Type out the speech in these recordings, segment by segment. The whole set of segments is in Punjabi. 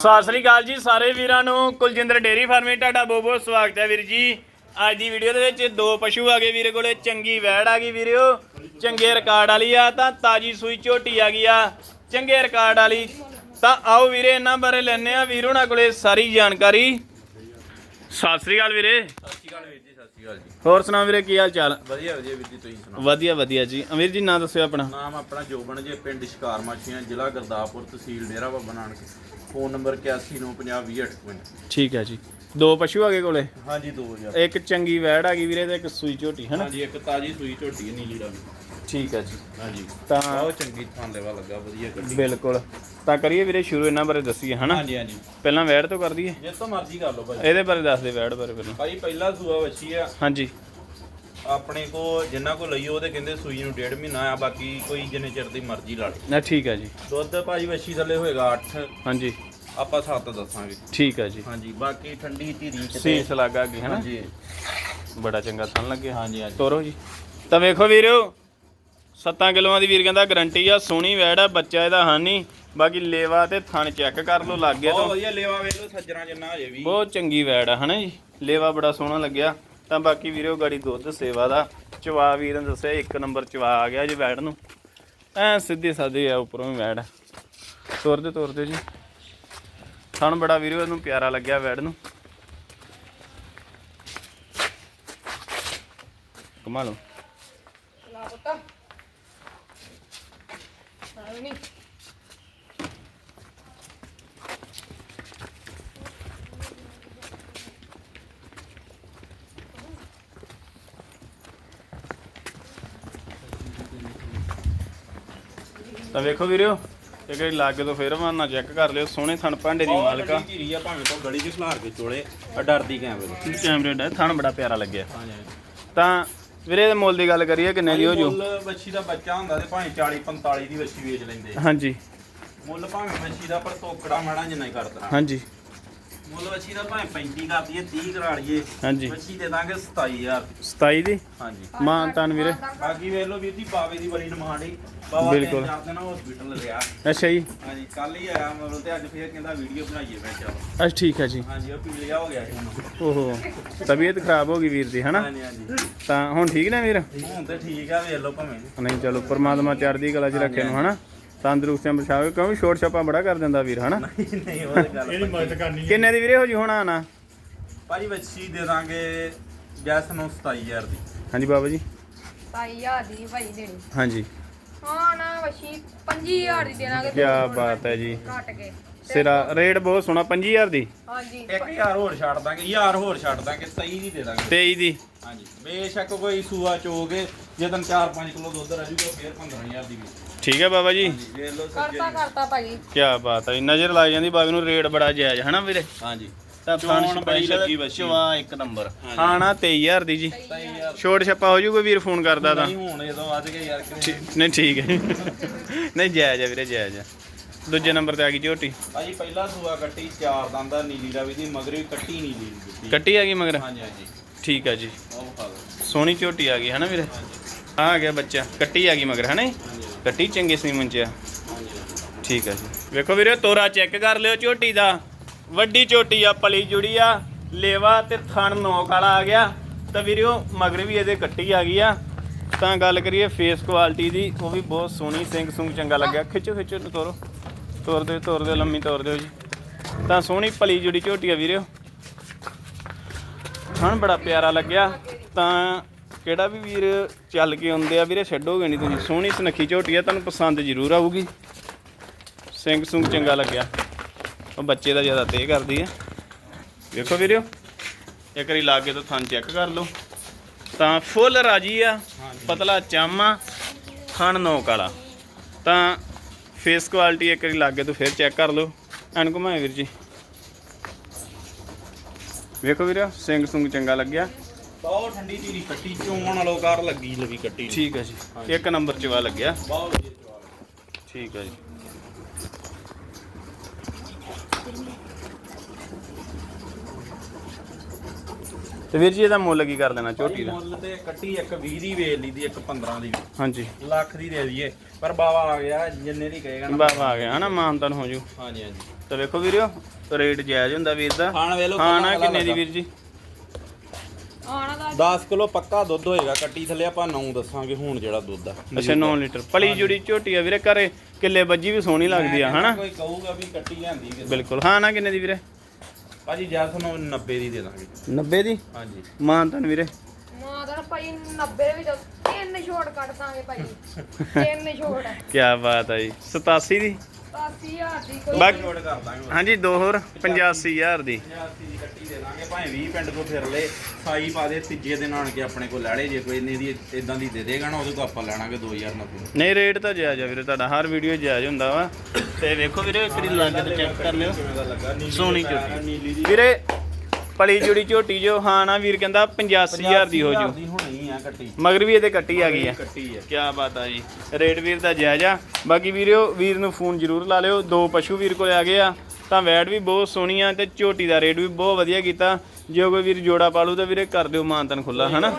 ਸਤਿ ਸ੍ਰੀ ਅਕਾਲ ਜੀ ਸਾਰੇ ਵੀਰਾਂ ਨੂੰ। ਕੁਲਜਿੰਦਰ ਡੇਰੀ ਫਾਰਮਿੰਗ ਤੁਹਾਡਾ ਬਹੁਤ ਬਹੁਤ ਸਵਾਗਤ ਹੈ ਵੀਰ ਜੀ। ਅੱਜ ਦੀ ਵੀਡੀਓ ਦੇ ਵਿੱਚ ਦੋ ਪਸ਼ੂ ਆ ਗਏ ਵੀਰੇ ਕੋਲੇ। ਚੰਗੀ ਵੈੜ ਆ ਗਈ ਵੀਰਿਓ। ਚੰਗੇ ਰਿਕਾਰਡ ਵਾਲੀ ਆ ਤਾਂ ਤਾਜੀ ਸੂਈ ਝੋਟੀ ਆ ਗਈ ਆ। ਚੰਗੇ ਰਿਕਾਰਡ ਵਾਲੀ। ਤਾਂ ਆਓ ਵੀਰੇ ਇਹਨਾਂ ਬਾਰੇ ਲੈਣੇ ਆ ਵੀਰ ਉਹਨਾਂ ਕੋਲੇ ਸਾਰੀ ਜਾਣਕਾਰੀ। ਸਤਿ ਸ੍ਰੀ ਅਕਾਲ ਵੀਰੇ। ਸਤਿ ਸ਼੍ਰੀ ਅਕਾਲ ਵੀਰ ਜੀ ਸਤਿ ਸ਼੍ਰੀ ਅਕਾਲ ਜੀ। ਹੋਰ ਸੁਣਾਓ ਵੀਰੇ ਕੀ ਹਾਲ ਚਾਲ? ਵਧੀਆ ਵਧੀਆ ਵੀਰ ਜੀ ਤੁਸੀਂ ਸੁਣਾਓ? ਵਧੀਆ ਵਧੀਆ ਜੀ। ਅਮੀਰ ਜੀ ਨਾਂ ਦੱਸਿਓ ਆਪਣਾ। ਨਾਮ ਆਪਣਾ ਜੋਬਨ ਜੇ ਪਿੰਡ ਸ਼ਿਕਾਰ ਮਾਛੀਆਂ ਜ਼ਿਲ੍ਹਾ ਗੁਰਦਾਸਪੁਰ ਤਹਿਸੀਲ ਡੇਰਾ ਬਾਬਾ ਨਾਨਕ। ਫੋਨ ਨੰਬਰ 8195020855 ਠੀਕ ਹੈ ਜੀ। ਦੋ ਪਸ਼ੂ ਆ ਗਏ ਕੋਲੇ? ਹਾਂਜੀ 2000 ਇੱਕ ਚੰਗੀ ਵੈੜ ਆ ਗਈ ਵੀਰੇ ਤੇ ਇੱਕ ਸੂਈ ਝੋਟੀ ਹਨਾ? ਹਾਂਜੀ ਇੱਕ ਤਾਜੀ ਸੂਈ ਝੋਟੀ ਹੈ ਨੀਲੀ ਰੰਗ। ਠੀਕ ਹੈ ਜੀ। ਹਾਂਜੀ। ਤਾਂ ਬਹੁਤ ਚੰਗੀ ਥਾਂ ਲੈਵਾ ਲੱਗਾ ਵਧੀਆ ਗੱਡੀ। ਬਿਲਕੁਲ। ਤਾਂ ਕਰੀਏ ਵੀਰੇ ਸ਼ੁਰੂ ਇਹਨਾਂ ਬਾਰੇ ਦੱਸੀਏ ਹਨਾ? ਹਾਂਜੀ ਹਾਂਜੀ। ਪਹਿਲਾਂ ਵੈੜ ਤੋਂ ਕਰ ਦਈਏ। ਜੇ ਤੋਂ ਮਰਜ਼ੀ ਕਰ ਲਓ ਭਾਈ। ਇਹਦੇ ਬਾਰੇ ਦੱਸ ਦੇ ਵੈੜ ਬਾਰੇ ਪਹਿਲਾਂ। ਭਾਈ ਪਹਿਲਾ ਸੂਆ ਵੱਛੀ ਆ। ਹਾਂਜੀ। ਆਪਣੇ ਕੋ ਜਿੰਨਾ ਕੋ ਲਈ ਉਹਦੇ ਕਹਿੰਦੇ ਸੂਈ ਨੂੰ ਡੇਢ ਮਹੀਨਾ ਆ ਬਾਕੀ ਕੋਈ ਜਿੰਨੇ ਚਿਰ ਦੀ ਮਰਜ਼ੀ ਲਾ ਲੇ ਨਾ ਠੀਕ ਹੈ ਜੀ। ਦੁੱਧ ਭਾਜੀ ਵੱਛੀ ਥੱਲੇ ਹੋਏਗਾ 8 ਹਾਂਜੀ। ਆਪਾਂ 7 ਦੱਸਾਂਗੇ। ਠੀਕ ਹੈ ਜੀ। ਹਾਂਜੀ ਬਾਕੀ ਠੰਡੀ ਧੀਰੀ ਕਿਤੇ ਸੀਸ ਲੱਗਾ ਗਈ ਹਨਾ? ਹਾਂਜੀ। ਬੜਾ ਚੰਗਾ ਥਣ ਲੱਗਿਆ ਹਾਂਜੀ ਹਾਂਜੀ। ਤੋਰੋ ਜੀ। ਤਾਂ ਵੇਖੋ ਵੀਰਿਓ 7 ਕਿਲੋਆਂ ਦੀ ਵੀਰ ਕਹਿੰਦਾ ਗਰੰਟੀ ਆ ਸੋਹਣੀ ਵੈੜ ਆ ਬੱਚਾ ਇਹਦਾ ਹਾਨੀ ਬਾਕੀ ਲੇਵਾ ਤੇ ਥਣ ਚੈੱਕ ਕਰ ਲਓ ਲੱਗੇ ਬਹੁਤ ਤੋਂ। ਵਧੀਆ ਲੇਵਾ ਵੇਖ ਲਓ ਸੱਜਣਾ ਜਿੰਨਾ ਹਜੇ ਵੀ। ਬਹੁਤ ਚੰਗੀ ਵੈੜ ਆ ਹਨਾ ਜੀ? ਲੇਵਾ ਬੜਾ ਸੋਹਣਾ ਲੱਗਿਆ। ਤਾਂ ਬਾਕੀ ਵੀਰਿਓ ਗਾੜੀ ਦੁੱਧ ਸੇਵਾ ਦਾ। ਚਵਾ ਵੀਰ ਨੇ ਦੱਸਿਆ, ਇੱਕ ਨੰਬਰ ਚਵਾ ਆ ਗਿਆ ਜੀ ਵੈੜ ਨੂੰ। ਐ ਸਿੱਧੀ ਸਾਦੀ ਆ, ਉੱਪਰੋਂ ਵੀ ਵੈੜ। ਤੋਰਦੇ ਤੋਰਦੇ ਜੀ। ਥਣ ਬੜਾ ਵੀਰਿਓ ਇਹਨੂੰ ਪਿਆਰਾ ਲੱਗਿਆ ਵੈੜ ਨੂੰ। ਕਮਾ ਲਓ। ਲਾ ਪੁੱਤ। ਨਹੀਂ ਤਾਂ ਵੇਖੋ ਵੀਰਿਓ ਇੱਕ ਵਾਰੀ ਲਾਗੇ ਤੋਂ ਫੇਰ ਮਾਰਨਾ ਚੈੱਕ ਕਰ ਲਿਓ ਸੋਹਣੇ ਥਣ ਭਾਂਡੇ ਦੀ ਮਾਲਕਾ ਧੀਰੀ ਆ ਭਾਵੇਂ ਤੋਂ ਗਲੀ 'ਚ ਖਲਾਰ ਕੇ ਚੋਲੇ ਆ ਡਰਦੀ ਕੈਮਰੇ ਕੈਮਰੇ ਦਾ ਥਣ ਬੜਾ ਪਿਆਰਾ ਲੱਗਿਆ। ਹਾਂਜੀ ਤਾਂ ਵੀਰੇ ਦੇ ਮੁੱਲ ਦੀ ਗੱਲ ਕਰੀਏ ਕਿੰਨੇ ਦੀ ਹੋ ਜੂ? ਮੁੱਲ ਵੱਛੀ ਦਾ ਬੱਚਾ ਹੁੰਦਾ ਤੇ ਭਾਵੇਂ 40 45 ਦੀ ਵੱਛੀ ਵੇਚ ਲੈਂਦੇ। ਹਾਂਜੀ। ਮੁੱਲ ਭਾਵੇਂ ਵੱਛੀ ਦਾ ਪਰ ਤੋਕੜਾ ਮਾੜਾ ਜਿੰਨਾ ਹੀ ਕਰਦਾ। ਹਾਂਜੀ। ਮੁੱਲ ਵੱਛੀ ਦਾ ਭਾਵੇਂ 35 ਕਰ ਦਈਏ 30 ਕਰਾ ਲਈਏ। ਹਾਂਜੀ। ਵੱਛੀ ਦੇ ਦਾਂਗੇ 27000 27 ਦੀ? ਹਾਂਜੀ। ਮਾਨ ਤਾਨ ਵੀਰੇ। ਬਾਕੀ ਵੇਖ ਲਓ ਵੀਰ ਜੀ ਬਾਵੇ ਦੀ ਬੜੀ ਡਿਮਾਂਡ ਹੀ ਬਾਵਾ ਬਿਲਕੁਲ। ਤਿੰਨ ਚਾਰ ਦਿਨ ਹਸਪੀਟਲ ਰਿਹਾ। ਅੱਛਾ ਜੀ। ਹਾਂਜੀ ਕੱਲ ਹੀ ਆਇਆ ਮਤਲਬ ਤੇ ਅੱਜ ਫੇਰ ਕਹਿੰਦਾ ਵੀਡੀਓ ਬਣਾਈਏ ਮੈਂ ਚਲੋ। ਅੱਛਾ ਠੀਕ ਹੈ ਜੀ। ਹਾਂਜੀ ਉਹ ਪੀਲੀਆ ਹੋ ਗਿਆ ਸੀ ਹੁਣ। ਓਹੋ ਤਬੀਅਤ ਖਰਾਬ ਹੋ ਗਈ ਵੀਰ ਦੀ ਹਨਾ? ਹਾਂਜੀ ਹਾਂਜੀ। ਤਾਂ ਹੁਣ ਠੀਕ ਨੇ ਵੀਰ? ਹੁਣ ਤੇ ਠੀਕ ਆ ਵੇਖ ਲਓ ਭਾਵੇਂ। ਨਹੀਂ ਚਲੋ ਪਰਮਾਤਮਾ ਚੜ੍ਹਦੀ ਕਲਾ 'ਚ ਰੱਖੇ ਨੂੰ ਹਨਾ? ਤੰਦਰੁਸਤੀਆਂ ਬਖਸ਼ਾਵੇ ਕਿਉਂਕਿ ਛੋਟ ਛਾਪਾ ਬੜਾ ਕਰ ਦਿੰਦਾ ਵੀਰ ਹਨਾ? ਨਹੀਂ ਨਹੀਂ ਉਹ ਤੇ ਗੱਲ ਪੱਕੀ। ਕਿੰਨੇ ਦੀ ਵੀਰੇ ਹੋ ਜੀ ਹੁਣ ਆਣਾ ਭਾਜੀ ਵੱਛੀ ਦੇ ਦਾਂਗੇ ਗੈਸ ਨੂੰ 27000 ਦੀ। ਹਾਂਜੀ ਬਾਬਾ ਜੀ। 27000 ਦੀ ਭਾਈ ਦੇਣੀ। ਹਾਂਜੀ। ਹਾਂ ਨਾ ਵਸ਼ੀ 25000 ਦੀ ਦੇਣਾਗੇ ਕੀ ਬਾਤ ਹੈ ਜੀ। ਘਟ ਕੇ। ਸਿਰਾ ਰੇਟ ਬਹੁਤ ਸੋਹਣਾ 25000 ਦੀ। ਹਾਂਜੀ। 1000 ਹੋਰ ਛੱਡ ਦਾਂਗੇ 1000 ਹੋਰ ਛੱਡ ਦਾਂਗੇ 23 ਦੀ ਦੇ ਦਾਂਗੇ। 23 ਦੀ। ਹਾਂਜੀ। ਬੇਸ਼ੱਕ ਕੋਈ ਸੂਆ ਚੋਗੇ ਜੇ ਤਨ 4-5 ਕਿਲੋ ਦੁੱਧ ਰਹਿ ਜੂਗਾ ਫੇਰ 15000 ਦੀ ਵੀ ਠੀਕ ਹੈ ਬਾਬਾ ਜੀ। ਹਾਂਜੀ ਵੇਖ ਲਓ ਸੱਜੇ ਕਰਤਾ ਕਰਤਾ ਭਾਜੀ। ਕੀ ਬਾਤ ਹੈ ਨਜ਼ਰ ਲੱਗ ਜਾਂਦੀ ਬਾਬੇ ਨੂੰ ਰੇਟ ਬੜਾ ਜਾਇਜ਼ ਹਨਾ ਵੀਰੇ? ਹਾਂਜੀ। ਤਾਂ ਚੋਣ ਫਣ ਬੜੀ ਸਪੈਸ਼ਲ ਲੱਗੀ ਵੱਛੀ ਚਵਾ ਇੱਕ ਨੰਬਰ। ਆਣਾ 23000 ਦੀ ਜੀ। 23000 ਛੋਟ ਛੱਪਾ ਹੋ ਜੂਗਾ ਵੀਰ ਫੋਨ ਕਰਦਾ ਤਾਂ। ਨਹੀਂ ਹੁਣ ਇਹਦੋਂ ਵੱਧ ਕੇ ਯਾਰ ਕਿਤੇ ਨਹੀਂ ਠੀਕ ਹੈ। ਨਹੀਂ ਜਾਇਜ਼ ਹੈ ਵੀਰੇ ਜਾਇਜ਼ ਹੈ ਦੂਜੇ ਨੰਬਰ ਤੇ ਆ ਗਈ ਝੋਟੀ। ਭਾਜੀ ਪਹਿਲਾ ਸੂਆ ਕੱਟੀ ਚਾਰ ਦੰਦਾ ਨੀਲੀ ਰਾਵੀ ਦੀ ਮਗਰੀ ਕੱਟੀ ਨੀਲੀ ਕੱਟੀ ਆ ਗਈ ਮਗਰ? ਹਾਂਜੀ ਹਾਂਜੀ। ਠੀਕ ਹੈ ਜੀ। ਸੋਹਣੀ ਝੋਟੀ ਆ ਗਈ ਹਨਾ ਵੀਰੇ? ਆ ਗਿਆ ਬੱਚਾ ਕੱਟੀ ਆ ਗਈ ਮਗਰ ਜੀ? ਹਾਂਜੀ। ਕੱਟੀ ਚੰਗੇ ਸੀਮਨ ਚ ਆ। ਠੀਕ ਹੈ ਜੀ। ਵੇਖੋ ਵੀਰੇ ਤੋਰਾ ਚੈੱਕ ਕਰ ਲਿਓ ਝੋਟੀ ਦਾ। ਵੱਡੀ ਝੋਟੀ ਆ ਪਲੀ ਜੁੜੀ ਆ ਲੇਵਾ ਤੇ ਥਣ ਨੋਕ ਵਾਲਾ ਆ ਗਿਆ। ਤਾਂ ਵੀਰਿਓ ਮਗਰ ਵੀ ਇਹਦੇ ਕੱਟੀ ਆ ਗਈ ਆ। ਤਾਂ ਗੱਲ ਕਰੀਏ ਫੇਸ ਕੁਆਲਿਟੀ ਦੀ ਉਹ ਵੀ ਬਹੁਤ ਸੋਹਣੀ ਸਿੰਘ ਸੁੰਗ ਚੰਗਾ ਲੱਗਿਆ। ਖਿੱਚੋ ਖਿੱਚੋ ਤੋਰੋ ਤੋਰ। ਦਿਓ ਤੋਰ ਦਿਓ ਲੰਮੀ ਤੋਰ ਦਿਓ ਜੀ। ਤਾਂ ਸੋਹਣੀ ਪਲੀ ਜੁੜੀ ਝੋਟੀ ਆ ਵੀਰਿਓ ਥਣ ਬੜਾ ਪਿਆਰਾ ਲੱਗਿਆ। ਤਾਂ ਕਿਹੜਾ ਵੀ ਵੀਰ ਚੱਲ ਕੇ ਆਉਂਦੇ ਆ ਵੀਰੇ ਛੱਡੋਗੇ ਨਹੀਂ ਤੁਸੀਂ? ਸੋਹਣੀ ਸੁਨੱਖੀ ਝੋਟੀ ਆ ਤੁਹਾਨੂੰ ਪਸੰਦ ਜ਼ਰੂਰ ਆਊਗੀ। ਸਿੰਘ ਸੁੰਗ ਚੰਗਾ ਲੱਗਿਆ। ਉਹ ਬੱਚੇ ਦਾ ਜ਼ਿਆਦਾ ਤੇ ਕਰਦੀ ਆ। ਵੇਖੋ ਵੀਰਿਓ ਇੱਕ ਵਾਰੀ ਲਾਗੇ ਤੋਂ ਥਣ ਚੈੱਕ ਕਰ ਲਓ। ਤਾਂ ਫੁੱਲ ਰਾਜੀ ਆ ਪਤਲਾ ਚਾਮਾ ਥਣ ਨੋਕ ਵਾਲਾ ਤਾਂ ਫੇਸ ਕੁਆਲਿਟੀ ਇੱਕ ਵਾਰੀ ਲਾਗੇ ਤੋਂ ਫਿਰ ਚੈੱਕ ਕਰ ਲਓ। ਐਨ ਘੁਮਾਏ ਵੀਰ ਜੀ। ਵੇਖੋ ਵੀਰਿਓ ਸਿੰਘ ਸੁੰਗ ਚੰਗਾ ਲੱਗਿਆ। ਬਹੁਤ ਠੰਡੀ ਧੀਰੀ ਕੱਟੀ ਚੋਣ ਵਾਲੋ ਕਾਰ ਲੱਗੀ ਲਵੀ ਕੱਟੀ ਨੂੰ। ਠੀਕ ਹੈ ਜੀ। ਇੱਕ ਨੰਬਰ ਚਵਾ ਲੱਗਿਆ। ਬਹੁਤ ਵਧੀਆ ਜਵਾਬ ਠੀਕ ਹੈ ਜੀ। ਤੇ ਵੀਰ ਜੀ ਇਹਦਾ ਮੁੱਲ ਕੀ ਕਰ ਦੇਣਾ ਝੋਟੀ ਦਾ? ਮੁੱਲ ਤੇ ਕੱਟੀ ਇੱਕ 20 ਦੀ ਵੇਚ ਲਈ ਦੀ ਇੱਕ 15 ਦੀ ਹਾਂਜੀ। ਲੱਖ ਦੀ ਦੇ ਦਈਏ ਪਰ ਬਾਵਾ ਆ ਗਿਆ ਜਿੰਨੇ ਦੀ ਕਹੇਗਾ ਨਾ। ਬਾਬਾ ਆ ਗਿਆ ਹਨਾ ਮਾਨਤਨ ਹੋ ਜੂ। ਹਾਂਜੀ ਹਾਂਜੀ। ਤਾਂ ਵੇਖੋ ਵੀਰਿਓ ਰੇਟ ਜਾਇਜ਼ ਹੁੰਦਾ ਵੀਰ ਦਾ। ਖਾਣ ਵੇਲੋ ਹਾਂ ਨਾ ਕਿੰਨੇ ਦੀ ਵੀਰ ਜੀ? ਆਣਾ ਦਾ 10 ਕਿਲੋ ਪੱਕਾ ਦੁੱਧ ਹੋਏਗਾ ਕੱਟੀ ਥੱਲੇ ਆਪਾਂ 9 ਦੱਸਾਂਗੇ ਹੁਣ ਜਿਹੜਾ ਦੁੱਧ ਆ। ਅੱਛਾ 9 ਲੀਟਰ। ਪਲੀ ਜੁੜੀ ਝੋਟੀ ਆ ਵੀਰੇ ਘਰੇ ਕਿੱਲੇ ਬੱਜੀ ਵੀ ਸੋਹਣੀ ਲੱਗਦੀ ਆ ਹਨਾ? ਕੋਈ ਕਹੂਗਾ ਵੀ ਕੱਟੀ ਲਿਆਂਦੀ ਕਿਸੇ ਬਿਲਕੁਲ। ਹਾਂ ਨਾ ਕਿੰਨੇ ਦੀ ਵੀਰੇ? ਭਾਜੀ ਜਾਂ ਤੁਹਾਨੂੰ 90 ਦੀ ਦੇ ਦਾਂਗੇ। 90 ਦੀ? ਹਾਂਜੀ। ਮਾਨਤਨ ਵੀਰੇ। ਮਾਂ ਦਾ ਭਾਈ 90 ਵਿੱਚ ਤਿੰਨ ਛੋਟ ਕੱਢ ਦਾਂਗੇ ਭਾਈ। ਤਿੰਨ ਛੋਟ। ਕੀ ਬਾਤ ਆ ਜੀ। 87 ਦੀ? 80000 ਦੀ ਕੋਈ ਬਾਕੀ ਛੋੜ ਕਰ ਦਾਂਗੇ। ਹਾਂਜੀ ਦੋ ਹੋਰ 85000 ਦੀ। 85 ਦੀ ਕੱਟੀ ਦੇ ਦਾਂਗੇ ਭਾਵੇਂ 20 ਪਿੰਡ ਕੋ ਫਿਰ ਲੈ ਸਾਈ ਪਾ ਦੇ ਤੀਜੇ ਦਿਨ ਆਣ ਕੇ ਆਪਣੇ ਕੋਲ ਲੈ ਲੇ ਜੇ ਕੋਈ ਇੰਨੇ ਦੀ ਇਦਾਂ ਦੀ ਦੇ ਦੇਗਾ ਨਾ ਉਹਦੇ ਕੋਲ ਆਪਾਂ ਲੈਣਾਗੇ 2090 ਨਹੀਂ ਰੇਟ ਤਾਂ ਜਾਇਜ਼ ਆ ਵੀਰੇ ਤੁਹਾਡਾ ਹਰ ਵੀਡੀਓ ਜਾਇਜ਼ ਹੁੰਦਾ ਵਾ। ਤੇ ਵੇਖੋ ਵੀਰੇ ਇੱਕ ਵਾਰੀ ਲੱਗ ਤੇ ਚੈੱਕ ਕਰ ਲਿਓ। ਕਿਵੇਂ ਦਾ ਲੱਗਾ ਨੀਲੀ ਸੋਹਣੀ ਝੋਟੀ ਵੀਰੇ ਪਲੀ ਜੁੜੀ ਝੋਟੀ ਜੋ ਹਾਂ ਨਾ ਵੀਰ ਕਹਿੰਦਾ 85000 ਦੀ ਹੋ ਜੂ। ਹੋਣੀ ਆ ਕੱਟੀ? ਮਗਰ ਵੀ ਇਹਦੇ ਕੱਟੀ ਆ ਗਈ ਆ। ਕੱਟੀ ਆ। ਕੀ ਬਾਤ ਆ ਜੀ। ਰੇਟ ਵੀਰ ਦਾ ਜਾਇਜ਼ ਬਾਕੀ ਵੀਰਿਓ ਵੀਰ ਨੂੰ ਫੋਨ ਜ਼ਰੂਰ ਲਾ ਲਿਓ। ਦੋ ਪਸ਼ੂ ਵੀਰ ਕੋਲ ਆ ਗਏ ਆ। ਤਾਂ ਵੈਟ ਵੀ ਬਹੁਤ ਸੋਹਣੀ ਆ ਤੇ ਝੋਟੀ ਦਾ ਰੇਟ ਵੀ ਬਹੁਤ ਵਧੀਆ ਕੀਤਾ। ਜੇ ਕੋਈ ਵੀਰ ਜੋੜਾ ਪਾਲੂ ਤਾਂ ਵੀਰੇ ਕਰ ਦਿਓ ਮਾਨਤਨ ਖੁੱਲਾ ਹਨਾ?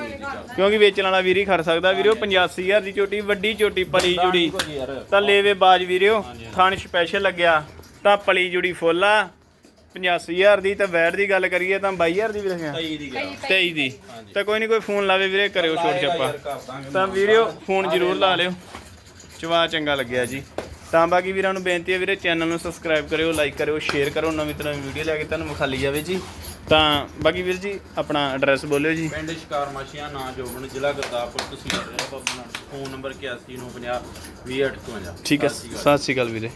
ਕਿਉਂਕਿ ਵੇਚਣ ਵਾਲਾ ਵੀਰ ਹੀ ਖੜ ਸਕਦਾ। ਵੀਰਿਓ 85000 ਦੀ ਝੋਟੀ ਵੱਡੀ ਝੋਟੀ ਪਲੀ ਜੁੜੀ। ਤਾਂ ਲੇਵੇ ਬਾਜ ਵੀਰਿਓ ਥਣ ਸਪੈਸ਼ਲ ਲੱਗਿਆ। ਤਾਂ ਪਲੀ ਜੁੜੀ ਫੁੱਲ ਆ। 85000 ਦੀ ਤਾਂ ਵੈਟ ਦੀ ਗੱਲ ਕਰੀਏ ਤਾਂ 22000 ਦੀ ਵੀ ਰੱਖਿਆ। ਤਈ ਦੀ ਗਿਆ 23 ਦੀ। ਤਾਂ ਕੋਈ ਨਹੀਂ ਕੋਈ ਫੋਨ ਲਾਵੇ ਵੀਰੇ ਕਰਿਓ ਛੋਟ ਛੱਪਾ। ਤਾਂ ਵੀਰਿਓ ਫੋਨ ਜ਼ਰੂਰ ਲਾ ਲਿਓ। ਚਵਾ ਚੰਗਾ ਲੱਗਿਆ ਜੀ। ਤਾਂ ਬਾਕੀ ਵੀਰਾਂ ਨੂੰ ਬੇਨਤੀ ਹੈ ਵੀਰੇ ਚੈਨਲ ਨੂੰ ਸਬਸਕ੍ਰਾਈਬ ਕਰਿਓ ਲਾਈਕ ਕਰਿਓ ਸ਼ੇਅਰ ਕਰੋ ਨਵੀਂ ਤਰ੍ਹਾਂ ਦੀ ਵੀਡੀਓ ਲੈ ਕੇ ਤੁਹਾਨੂੰ ਵਿਖਾਲੀ ਜਾਵੇ ਜੀ। ਤਾਂ ਬਾਕੀ ਵੀਰ ਜੀ ਆਪਣਾ ਐਡਰੈਸ ਬੋਲਿਓ ਜੀ। ਪਿੰਡ ਸ਼ਿਕਾਰ ਮਾਸ਼ੀਆਂ ਨਾਂ ਜੋਬਨ ਜ਼ਿਲ੍ਹਾ ਗੁਰਦਾਸਪੁਰ ਤਹਿਸੀਲ ਨਾਨਕ ਫੋਨ ਨੰਬਰ 819050 2852 ਠੀਕ ਹੈ ਸਤਿ ਸ਼੍ਰੀ ਅਕਾਲ ਵੀਰੇ।